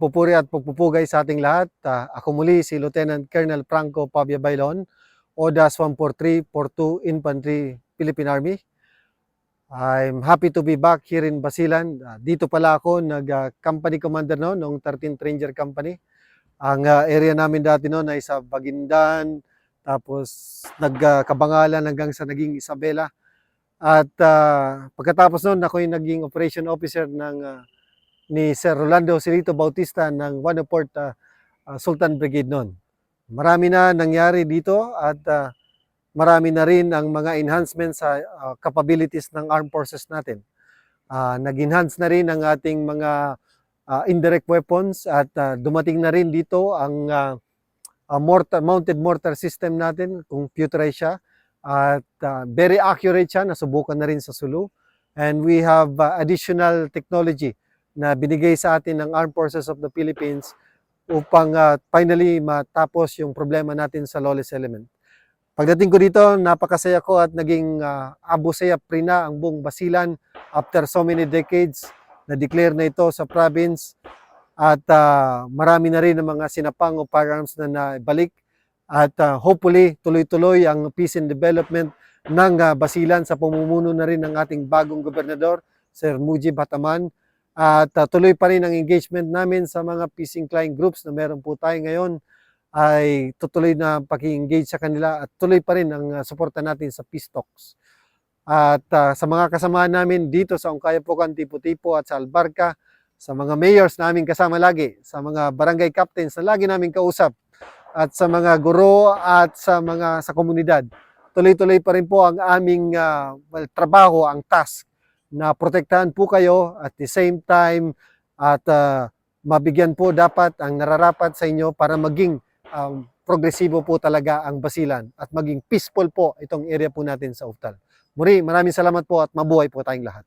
pagpupuri at pagpupugay sa ating lahat. Ah, ako muli si Lieutenant Colonel Franco Pabia Bailon, ODAS 143-42 Infantry Philippine Army. I'm happy to be back here in Basilan. Ah, dito pala ako nag-company commander no, noong 13th Ranger Company. Ang ah, area namin dati noon ay sa Bagindan, tapos nagkabangalan hanggang sa naging Isabela. At ah, pagkatapos noon, ako yung naging operation officer ng ah, ni Sir Rolando Silito Bautista ng 104th ah, ah, Sultan Brigade noon. Marami na nangyari dito at ah, marami na rin ang mga enhancements sa ah, capabilities ng armed forces natin. Ah, nag-enhance na rin ang ating mga ah, indirect weapons at ah, dumating na rin dito ang ah, ah, mortar, mounted mortar system natin, computerized siya at ah, very accurate siya, nasubukan na rin sa Sulu. And we have ah, additional technology na binigay sa atin ng Armed Forces of the Philippines upang ah, finally matapos yung problema natin sa lawless element. Pagdating ko dito, napakasaya ko at naging uh, Abu Sayyaf rin na ang buong Basilan after so many decades na declare na ito sa province at ah, marami na rin ang mga sinapang o firearms na nabalik at ah, hopefully tuloy-tuloy ang peace and development ng ah, Basilan sa pamumuno na rin ng ating bagong gobernador, Sir Mujib Hataman. At ah, tuloy pa rin ang engagement namin sa mga peace inclined groups na meron po tayo ngayon ay tutuloy na paki-engage sa kanila at tuloy pa rin ang ah, suporta natin sa peace talks. At ah, sa mga kasamahan namin dito sa Ongkayapokan, Tipo-Tipo at sa Albarca, sa mga mayors namin kasama lagi, sa mga barangay captains na lagi namin kausap, at sa mga guro at sa mga sa komunidad. Tuloy-tuloy pa rin po ang aming ah, well, trabaho, ang task na protektahan po kayo at the same time at ah, mabigyan po dapat ang nararapat sa inyo para maging um, progresibo po talaga ang Basilan at maging peaceful po itong area po natin sa Uftal. Muri, maraming salamat po at mabuhay po tayong lahat.